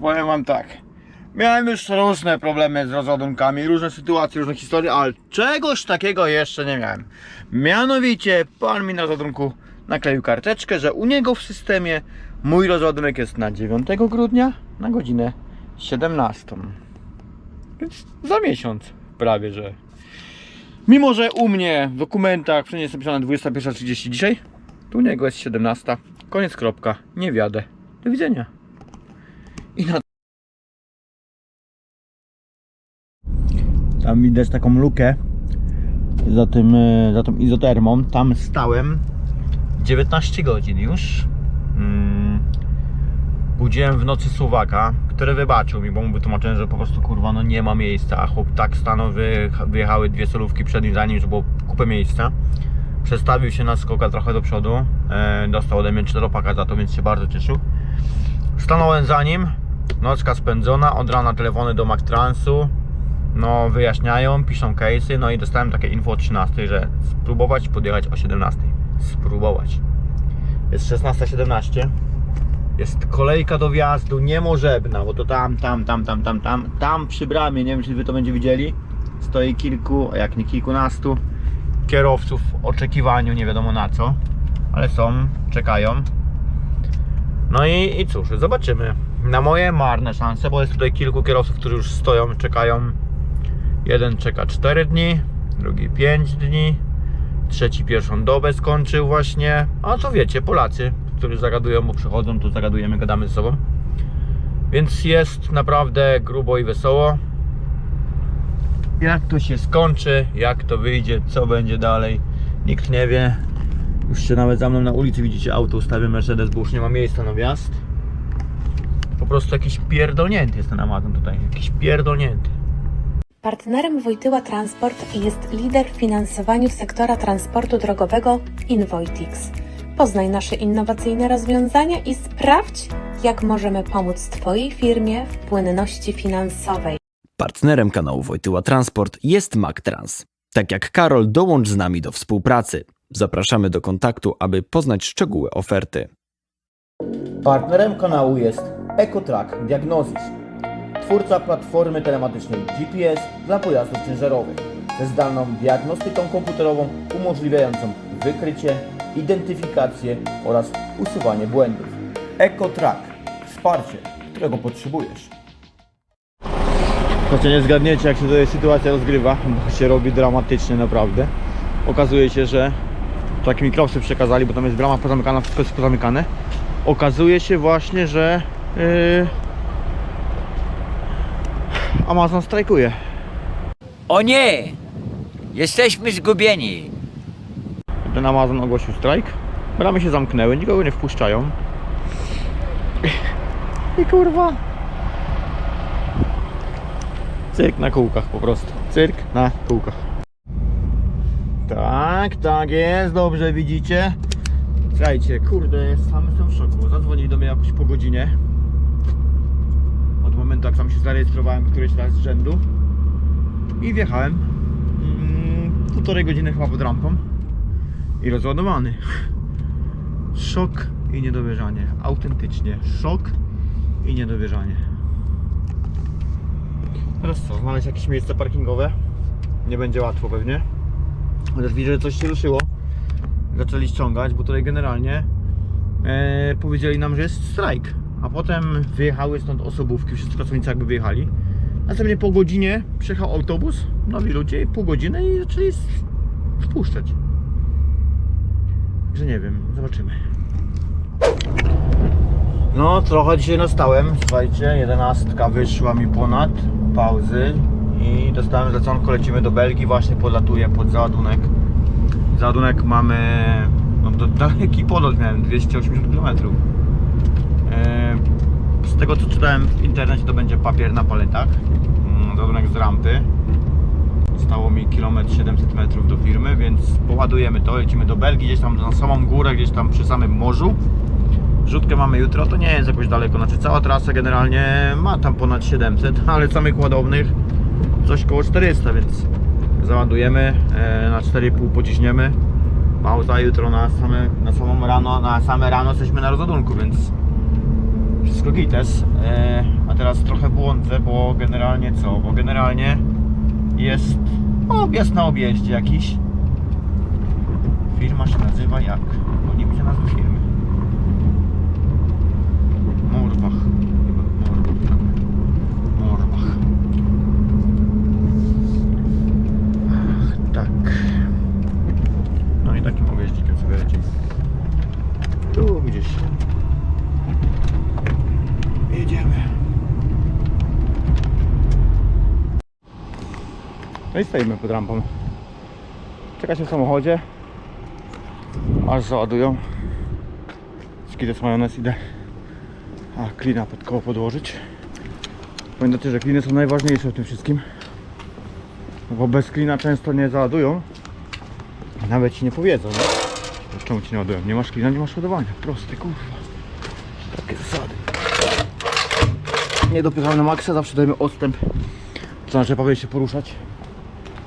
powiem wam tak. Miałem już różne problemy z rozładunkami, różne sytuacje, różne historie, ale czegoś takiego jeszcze nie miałem. Mianowicie pan mi na rozładunku nakleił karteczkę, że u niego w systemie mój rozładunek jest na 9 grudnia na godzinę 17. Więc za miesiąc prawie, że. Mimo, że u mnie w dokumentach wszędzie jest napisane 21.30 dzisiaj, tu u niego jest 17. Koniec kropka. Nie wiadę. Do widzenia. I na Tam widać taką lukę za tym, e, za tą izotermą. Tam stałem 19 godzin już. Mm. Budziłem w nocy Słowaka, który wybaczył mi, bo mu wytłumaczyłem, że po prostu kurwa no nie ma miejsca, a chłop tak stanął, wyjecha- wyjechały dwie solówki przed nim za nim, że było kupę miejsca. Przestawił się na skoka trochę do przodu, e, dostał ode mnie czteropaka za to, więc się bardzo cieszył. Stanąłem za nim, nocka spędzona, od rana telefony do Mactransu, no wyjaśniają, piszą case'y, no i dostałem takie info o 13, że spróbować podjechać o 17. Spróbować. Jest 16.17. Jest kolejka do wjazdu, niemożebna, bo to tam, tam, tam, tam, tam, tam, tam przy bramie, nie wiem czy wy to będzie widzieli, stoi kilku, jak nie kilkunastu kierowców w oczekiwaniu, nie wiadomo na co, ale są, czekają. No i, i cóż, zobaczymy. Na moje marne szanse, bo jest tutaj kilku kierowców, którzy już stoją, czekają. Jeden czeka 4 dni, drugi 5 dni, trzeci pierwszą dobę skończył właśnie. A to wiecie, Polacy, którzy zagadują, bo przychodzą, tu zagadujemy, gadamy ze sobą. Więc jest naprawdę grubo i wesoło. Jak to się skończy, jak to wyjdzie, co będzie dalej, nikt nie wie. Już się nawet za mną na ulicy widzicie auto ustawię Mercedes, bo już nie ma miejsca na wjazd. Po prostu jakiś pierdolnięty jest ten Amazon tutaj, jakiś pierdolnięty. Partnerem Wojtyła Transport jest lider w finansowaniu sektora transportu drogowego Invoitix. Poznaj nasze innowacyjne rozwiązania i sprawdź, jak możemy pomóc Twojej firmie w płynności finansowej. Partnerem kanału Wojtyła Transport jest MacTrans. Tak jak Karol, dołącz z nami do współpracy. Zapraszamy do kontaktu, aby poznać szczegóły oferty. Partnerem kanału jest EcoTrack Diagnosis, twórca platformy telematycznej GPS dla pojazdów ciężarowych ze zdalną diagnostyką komputerową umożliwiającą wykrycie, identyfikację oraz usuwanie błędów. EcoTrack wsparcie, którego potrzebujesz. Choć nie zgadniecie jak się tutaj sytuacja rozgrywa, bo się robi dramatycznie naprawdę. Okazuje się, że takie mikrofony przekazali, bo tam jest brama pozamykana, wszystko jest pozamykane okazuje się właśnie, że Amazon strajkuje. O nie! Jesteśmy zgubieni. Ten Amazon ogłosił strajk. Bramy się zamknęły, nikogo nie wpuszczają. I kurwa. Cyrk na kółkach po prostu. Cyrk na kółkach. Tak, tak jest, dobrze widzicie. Słuchajcie, kurde, sam jestem w szoku. Zadzwonili do mnie jakoś po godzinie. Momentu jak tam się zarejestrowałem któryś raz z rzędu. I wjechałem. Mm, półtorej godziny chyba pod rampą. I rozładowany. Szok i niedowierzanie. Autentycznie. Szok i niedowierzanie. Teraz co? Znaleźć jakieś miejsce parkingowe? Nie będzie łatwo pewnie. Chociaż widzę, że coś się ruszyło zaczęli ściągać, bo tutaj generalnie e, powiedzieli nam, że jest strajk. A potem wyjechały stąd osobówki, wszyscy pracownicy jakby wyjechali. Następnie po godzinie przyjechał autobus, nowi ludzie, pół godziny i zaczęli wpuszczać. Że nie wiem, zobaczymy. No, trochę dzisiaj nastałem, słuchajcie, jedenastka wyszła mi ponad pauzy i dostałem zleconko, lecimy do Belgii, właśnie podlatuję pod załadunek. Załadunek mamy, no daleki podlot miałem, 280 km. Z tego co czytałem w internecie to będzie papier na paletach, Mm, załadunek z rampy. Zostało mi kilometr 700 metrów do firmy, więc poładujemy to, lecimy do Belgii, gdzieś tam na samą górę, gdzieś tam przy samym morzu. Rzutkę mamy jutro, to nie jest jakoś daleko, znaczy cała trasa generalnie ma tam ponad 700, ale samych ładownych coś koło 400, więc załadujemy, e, na 4,5 pociśniemy. Pauza jutro na same, na samą rano, na same rano jesteśmy na rozładunku, więc gites, e, a teraz trochę błądzę, bo generalnie co? Bo generalnie jest objazd na objeździe jakiś. Firma się nazywa jak? Bo nie widzę nazwy firmy. Murbach. Chyba Murbach. Murbach. Ach, tak. No i takim objeździkiem sobie lecimy. Tu gdzieś. Jedziemy. No i stoimy pod rampą. Czeka się w samochodzie. Aż załadują. Skides majonez idę. A klina pod koło podłożyć. Pamiętajcie, że kliny są najważniejsze w tym wszystkim. Bo bez klina często nie załadują. Nawet ci nie powiedzą. Nie? Czemu ci nie ładują? Nie masz klina, nie masz ładowania. Prosty kurwa. Takie zasady. Nie dopychamy na maksa, zawsze dajemy odstęp. To znaczy powinien się poruszać.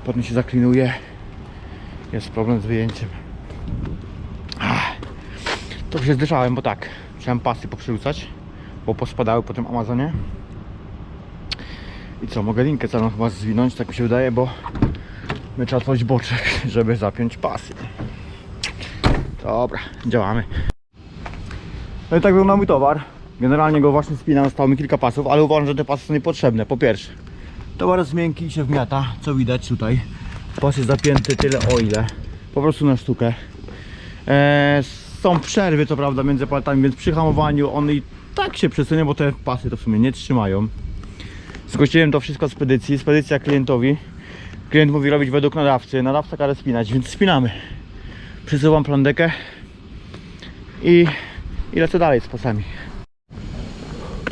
Potem się zaklinuje. Jest problem z wyjęciem. Ach, To się zdyszałem, bo tak. Chciałem pasy poprzerzucać, bo pospadały po tym Amazonie. I co, mogę linkę całą chyba zwinąć, tak mi się wydaje, bo my trzeba otworzyć boczek, żeby zapiąć pasy. Dobra, działamy. No i tak wygląda mój towar. Generalnie go właśnie spinam, zostało mi kilka pasów, ale uważam, że te pasy są niepotrzebne. Po pierwsze, towar jest miękki i się wmiata, co widać tutaj. Pas jest zapięty tyle o ile. Po prostu na sztukę. Eee, są przerwy co prawda między paltami, więc przy hamowaniu on i tak się przesunie, bo te pasy to w sumie nie trzymają. Zgłosiłem to wszystko spedycji, spedycja klientowi. Klient mówi robić według nadawcy, nadawca każe spinać, więc spinamy. Przesuwam plandekę i, i lecę dalej z pasami.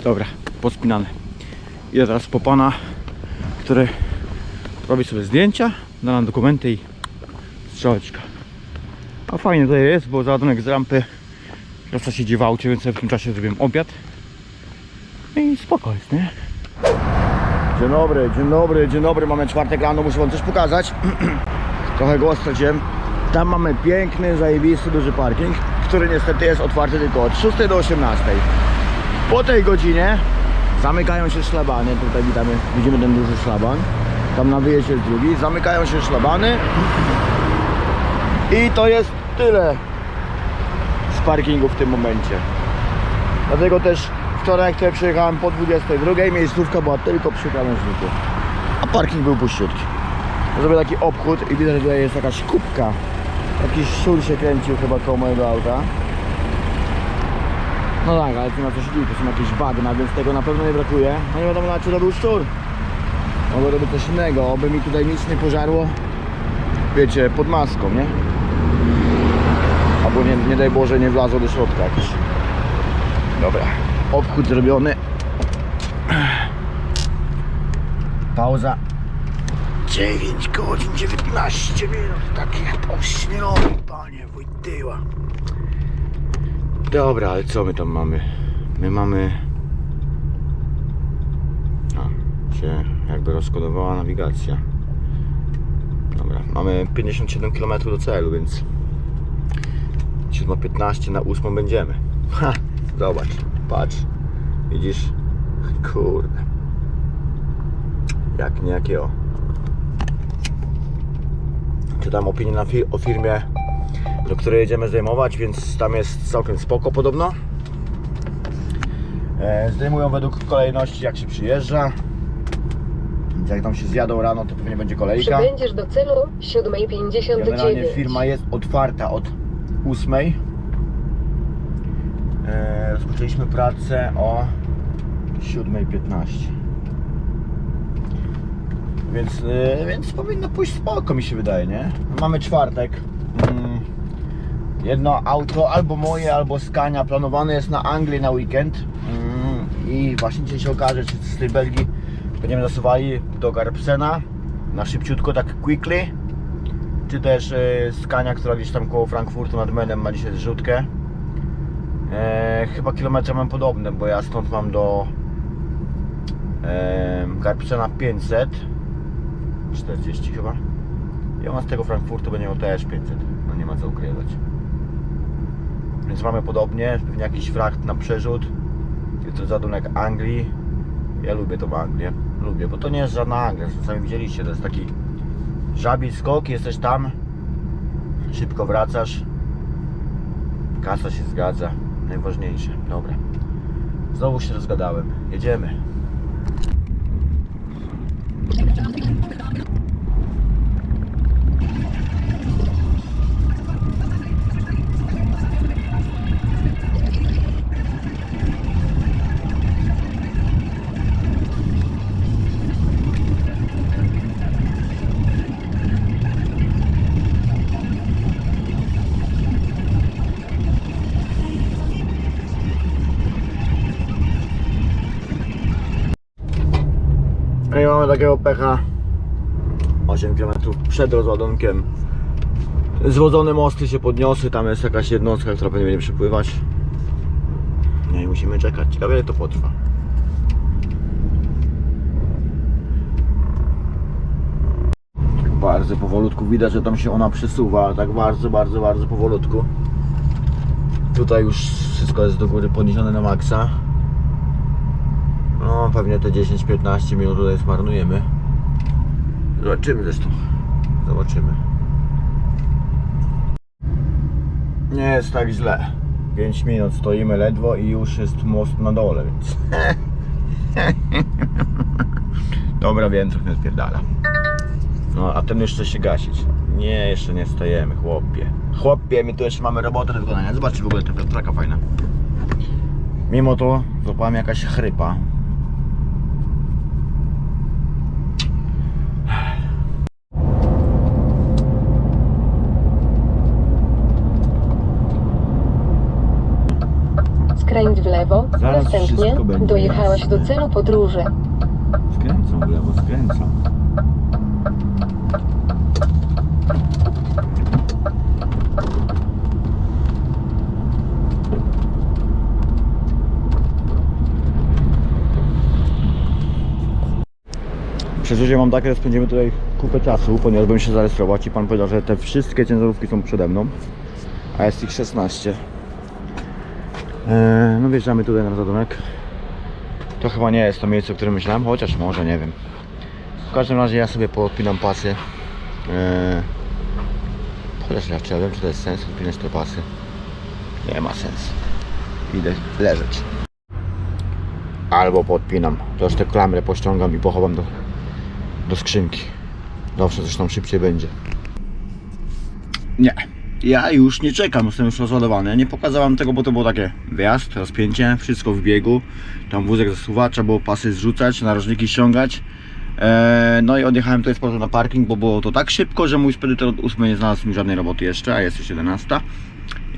Dobra, pospinane. Idę teraz po pana, który robi sobie zdjęcia, da nam dokumenty i strzałeczka. A fajnie tutaj jest, bo załadunek z rampy Rasta siedzi w aucie, więc sobie w tym czasie zrobiłem obiad. No i spoko jest, nie? Dzień dobry, dzień dobry, dzień dobry. Mamy czwartek rano, muszę wam coś pokazać. Trochę głos straciłem. Tam mamy piękny, zajebisty, duży parking, który niestety jest otwarty tylko od 6 do 18. Po tej godzinie zamykają się szlabany. Tutaj witamy, widzimy ten duży szlaban. Tam na wyjeździe jest drugi. Zamykają się szlabany. I to jest tyle z parkingu w tym momencie. Dlatego też wczoraj, jak tutaj przyjechałem po 22, miejscówka była tylko przy krawężniku. A parking był puściutki. Zrobię taki obchód i widzę, że tutaj jest jakaś kubka. Jakiś szur się kręcił chyba koło mojego auta. No tak, ale tu na co się dzieje, to są jakieś bagna, więc tego na pewno nie brakuje. No nie wiadomo na czy to był szczur. Mogło robić coś innego, oby mi tutaj nic nie pożarło. Wiecie, pod maską, nie? Albo nie, nie daj Boże nie wlazło do środka jakiś. Dobra, obchód zrobiony. Pauza. 9 godzin 19 minut takich pośniowych, panie Wojtyła. Dobra, ale co my tam mamy? My mamy... A, się jakby rozkodowała nawigacja. Dobra, mamy 57 km do celu, więc 7.15 na 8 będziemy. Ha, zobacz, patrz, widzisz? Kurde. Jak nie jakie o. Czytam opinię na fi- o firmie, do której jedziemy zdejmować, więc tam jest całkiem spoko podobno. E, zdejmują według kolejności jak się przyjeżdża. Więc jak tam się zjadą rano, to pewnie będzie kolejka. Przybędziesz do celu Generalnie 7.59. firma jest otwarta od 8. E, rozpoczęliśmy pracę o 7.15. Więc, e, więc powinno pójść spoko mi się wydaje, nie? Mamy czwartek. Mm, jedno auto, albo moje, albo Scania planowane jest na Anglię na weekend. Mm, I właśnie dzisiaj się okaże, czy z tej Belgii będziemy zasuwali do Garpsena na szybciutko, tak quickly czy też e, Skania, która gdzieś tam koło Frankfurtu nad Menem ma dzisiaj zrzutkę. E, chyba kilometry mam podobne, bo ja stąd mam do e, Garpsena 500 40 chyba. I ona z tego Frankfurtu będzie miał też 500. No nie ma co ukrywać. Więc mamy podobnie, pewnie jakiś frakt na przerzut. Jutro załadunek Anglii. Ja lubię tą Anglię. Lubię, bo to nie jest żadna Anglia. Sami widzieliście, to jest taki żabi skok, jesteś tam, szybko wracasz. Kasa się zgadza. Najważniejsze. Dobra. Znowu się rozgadałem. Jedziemy. Takiego pecha. 8 km przed rozładunkiem. Zwodzone mosty się podniosły, tam jest jakaś jednostka, która pewnie będzie przypływać No i musimy czekać, ciekawe ile to potrwa. Tak bardzo powolutku widać, że tam się ona przesuwa, tak bardzo, bardzo, bardzo powolutku. Tutaj już wszystko jest do góry podniesione na maksa no pewnie te 10-15 minut tutaj zmarnujemy. Zobaczymy zresztą. Zobaczymy. Nie jest tak źle. 5 minut stoimy ledwo i już jest most na dole, więc. Dobra, wiem, trochę mnie odpierdala. No, a ten chce się gasić. Nie, jeszcze nie stajemy, chłopie. Chłopie, my tu jeszcze mamy robotę do wykonania. Zobaczcie w ogóle ta wiatraka fajna. Mimo to złapałem jakaś chrypa. Skręć w lewo, Zaraz następnie wszystko będzie dojechałeś do celu podróży. Skręcam w lewo, skręcam. Przeżycie mam takie, że spędzimy tutaj kupę czasu, ponieważ bym się zarejestrować i pan powiedział, że te wszystkie ciężarówki są przede mną, a jest ich 16. Eee, no wjeżdżamy tutaj na rozładunek. To chyba nie jest to miejsce, o którym myślałem, chociaż może, nie wiem. W każdym razie ja sobie podpinam pasy. Eee, chociaż ja wiem, czy to jest sens odpinać te pasy. Nie ma sensu. Idę leżeć. Albo podpinam. To już te klamry pościągam i pochowam do, do skrzynki. Dobrze, zresztą szybciej będzie. Nie. Ja już nie czekam, jestem już rozładowany. Ja nie pokazałem tego, bo to było takie wjazd, rozpięcie, wszystko w biegu. Tam wózek zasuwa, trzeba było pasy zrzucać, narożniki ściągać. Eee, no i odjechałem tutaj z powrotem na parking, bo było to tak szybko, że mój spedytor od 8 nie znalazł mi żadnej roboty jeszcze, a jest już 11.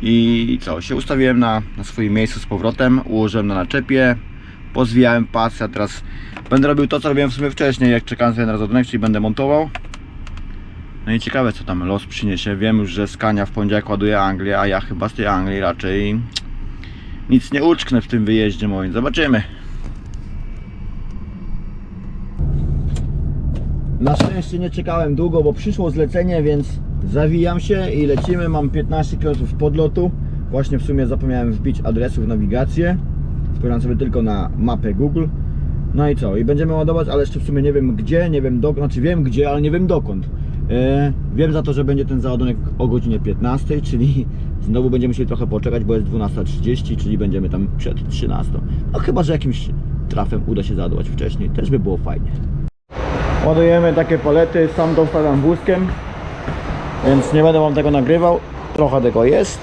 I co, się ustawiłem na, na swoim miejscu z powrotem, ułożyłem na naczepie, pozwijałem pasy, a teraz będę robił to, co robiłem w sumie wcześniej, jak czekałem sobie na rozładunek, czyli będę montował. No i ciekawe co tam los przyniesie. Wiem już, że Skania w poniedziałek ładuje Anglię, a ja chyba z tej Anglii raczej nic nie uczknę w tym wyjeździe moim. Zobaczymy. Na szczęście nie czekałem długo, bo przyszło zlecenie, więc zawijam się i lecimy. Mam 15 km podlotu. Właśnie w sumie zapomniałem wbić adresu w nawigację. Spojrzałem sobie tylko na mapę Google. No i co? I będziemy ładować, ale jeszcze w sumie nie wiem gdzie, nie wiem dokąd, znaczy wiem gdzie, ale nie wiem dokąd. E, wiem za to, że będzie ten załadunek o godzinie 15, czyli znowu będziemy musieli trochę poczekać, bo jest 12.30, czyli będziemy tam przed 13. No chyba, że jakimś trafem uda się załadować wcześniej, też by było fajnie. Ładujemy takie palety, sam dostawiam wózkiem, więc nie będę wam tego nagrywał. Trochę tego jest.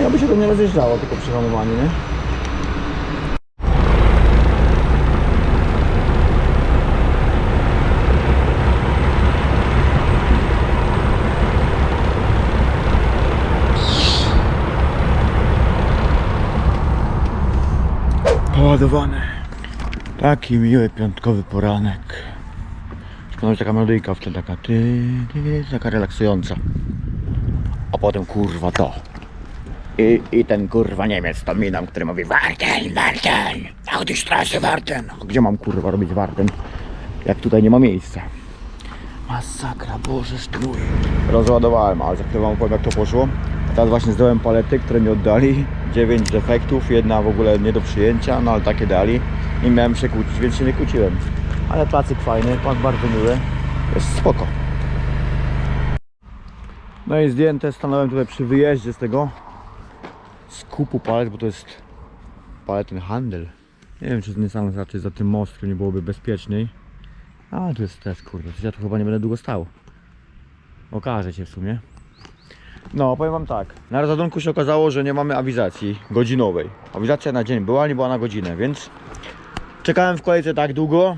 No, aby się to nie rozjeżdżało, tylko przy nie? Poładowane. Taki miły piątkowy poranek. Szkoda, taka melodyjka w tle taka ty, ty, taka relaksująca. A potem kurwa to. I, I ten kurwa Niemiec to minam, który mówi Warten, Warten, Autostrasse Warten. A Gdzie mam kurwa robić Warten? Jak tutaj nie ma miejsca. Masakra, Boże, strój. Rozładowałem, ale za chwilę wam powiem jak to poszło. Teraz właśnie zdałem palety, które mi oddali. 9 defektów, jedna w ogóle nie do przyjęcia, no ale takie dali. Nie miałem się kłócić, więc się nie kłóciłem. Ale placyk fajny, pan bardzo miły. Jest spoko. No i zdjęte, stanąłem tutaj przy wyjeździe z tego skupu palet, bo to jest paletny handel. Nie wiem, czy nie sam raczej za tym mostkiem nie byłoby bezpieczniej. A tu jest też kurde, ja tu chyba nie będę długo stał. Okaże się w sumie. No, powiem wam tak. Na rozładunku się okazało, że nie mamy awizacji godzinowej. Awizacja na dzień była, nie była na godzinę, więc czekałem w kolejce tak długo,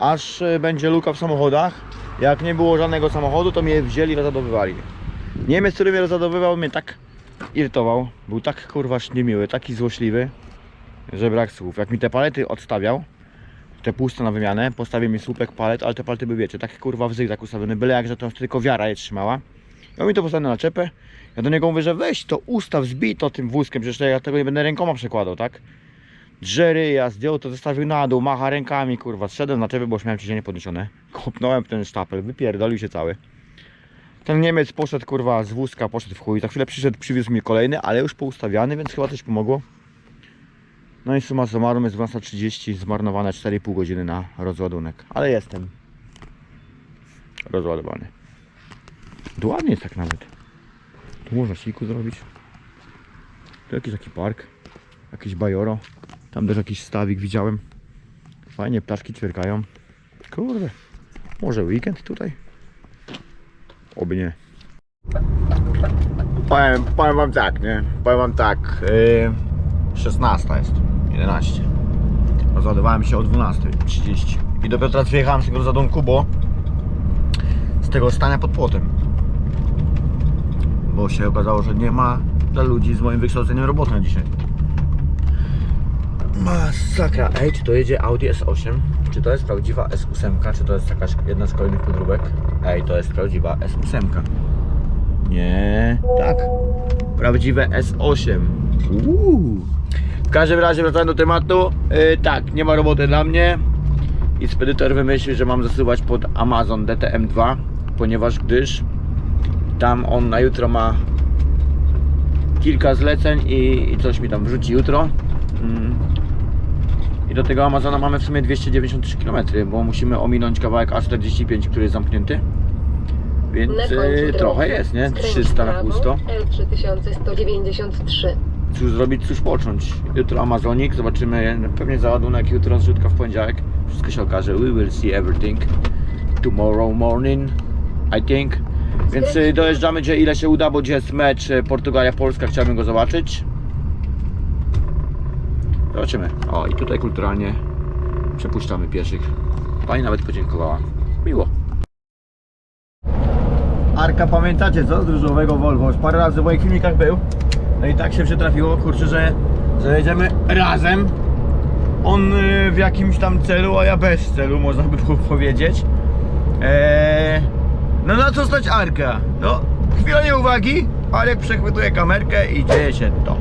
aż e, będzie luka w samochodach. Jak nie było żadnego samochodu, to mnie wzięli i rozładowywali. Niemiec, który mnie rozładowywał, mnie tak irytował. Był tak kurwa niemiły, taki złośliwy, że brak słów. Jak mi te palety odstawiał, te puste na wymianę, postawił mi słupek palet, ale te palety były, wiecie, takie kurwa w tak ustawione, byle jak, że to tylko wiara je trzymała. I on mi to postawił na naczepę. Ja do niego mówię, że weź to ustaw, zbij to tym wózkiem, przecież ja tego nie będę rękoma przekładał, tak? Drzery, ja zdjął to, zostawił na dół, macha rękami, kurwa, zszedłem na czepę, bo już miałem ciśnienie podniesione. Kopnąłem ten sztapel, wypierdolił się cały. Ten Niemiec poszedł, kurwa, z wózka, poszedł w chuj. Za chwilę przyszedł, przywiózł mi kolejny, ale już poustawiany, więc chyba coś pomogło. No i summa summarum jest 12.30, zmarnowane 4,5 godziny na rozładunek. Ale jestem rozładowany. Tu ładnie jest tak nawet. Tu można siku zrobić. Tu jakiś taki park. Jakiś bajoro. Tam też jakiś stawik widziałem. Fajnie, ptaszki ćwierkają. Kurde. Może weekend tutaj? Oby nie. Powiem, powiem wam tak, nie? Powiem wam tak. Yy, 16 jest. 11. Rozładowałem się o 12.30. I dopiero teraz wyjechałem z tego rozładunku, bo z tego stania pod płotem. Bo się okazało, że nie ma dla ludzi z moim wykształceniem roboty na dzisiaj. Masakra. Ej, czy to jedzie Audi S8? Czy to jest prawdziwa S8? Czy to jest jakaś jedna z kolejnych podróbek? Ej, to jest prawdziwa S8. Nie, tak. Prawdziwe S8. Uuu. W każdym razie wracając do tematu, yy, tak, nie ma roboty dla mnie i spedytor wymyślił, że mam zasuwać pod Amazon DTM2, ponieważ gdyż tam on na jutro ma kilka zleceń i, i coś mi tam wrzuci jutro. Mm. I do tego Amazona mamy w sumie 293 km, bo musimy ominąć kawałek A45, który jest zamknięty. Więc drogi trochę jest, nie? skręć 300 w na pusto. L3193. Cóż zrobić, cóż począć. Jutro Amazonik, zobaczymy pewnie załadunek, jutro zrzutka w poniedziałek. Wszystko się okaże. We will see everything tomorrow morning, I think. Więc y, dojeżdżamy gdzie ile się uda, bo gdzie jest mecz y, Portugalia-Polska, chciałbym go zobaczyć. Zobaczymy. O i tutaj kulturalnie przepuszczamy pieszych. Pani nawet podziękowała. Miło. Arka pamiętacie co? Z różowego Volvo. Już parę razy w moich filmikach był. No i tak się przytrafiło, kurczę, że, że jedziemy razem. On y, w jakimś tam celu, a ja bez celu, można by było powiedzieć. Eee, no na co stać Arka? No, chwila nieuwagi, Arek przechwytuje kamerkę i dzieje się to.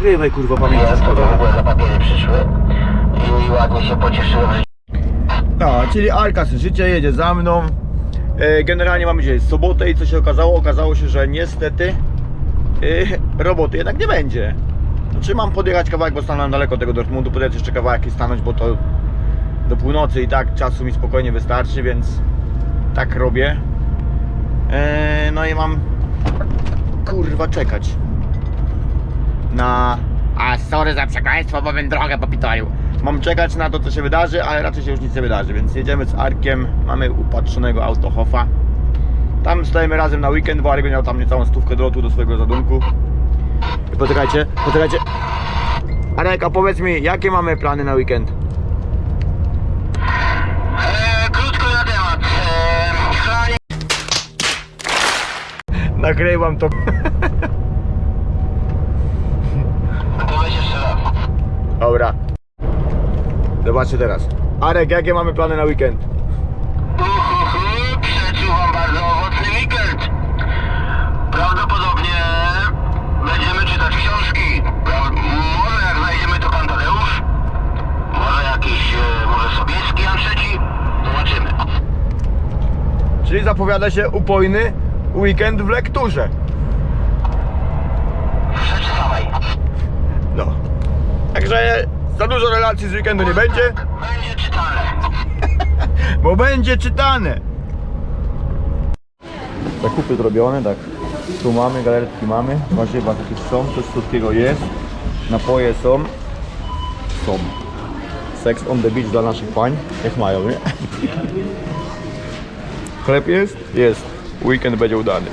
Nagrywaj kurwa pamięci szkoda. za papiery przyszły i ładnie się pocieszyłem, że No, czyli Arka z życia jedzie za mną. E, Generalnie mamy dzisiaj sobotę i co się okazało? Okazało się, że niestety e, roboty jednak nie będzie. Znaczy mam podjechać kawałek, bo stanąłem daleko od tego Dortmundu, podjechać jeszcze kawałek i stanąć, bo to do północy i tak czasu mi spokojnie wystarczy, więc tak robię. E, No i mam kurwa czekać na... A sorry za przekleństwo, bo bym drogę popitorił. Mam czekać na to, co się wydarzy, ale raczej się już nic nie wydarzy, więc jedziemy z Arkiem. Mamy upatrzonego autohofa. Tam stajemy razem na weekend, bo Arek miał tam niecałą stówkę do lotu do swojego zadunku. I poczekajcie, poczekajcie. Arek, a powiedz mi, jakie mamy plany na weekend? Nagrywam to. Dobra. Zobaczcie teraz. Arek, jakie mamy plany na weekend? Przeczuwam bardzo owocny weekend. Prawdopodobnie będziemy czytać książki. Może jak znajdziemy to pan Tadeusz? Może jakiś, e, może Sobieski Jan trzeci? Zobaczymy. Czyli zapowiada się upojny weekend w lekturze. Także za dużo relacji z weekendu nie będzie, Będzie czytane. bo będzie czytane. Zakupy zrobione, tak. Tu mamy, galerki mamy, warzywa takie są, coś słodkiego jest, napoje są. Są. Sex on the beach dla naszych pań, jak mają, nie? Chleb jest? Jest. Weekend będzie udany.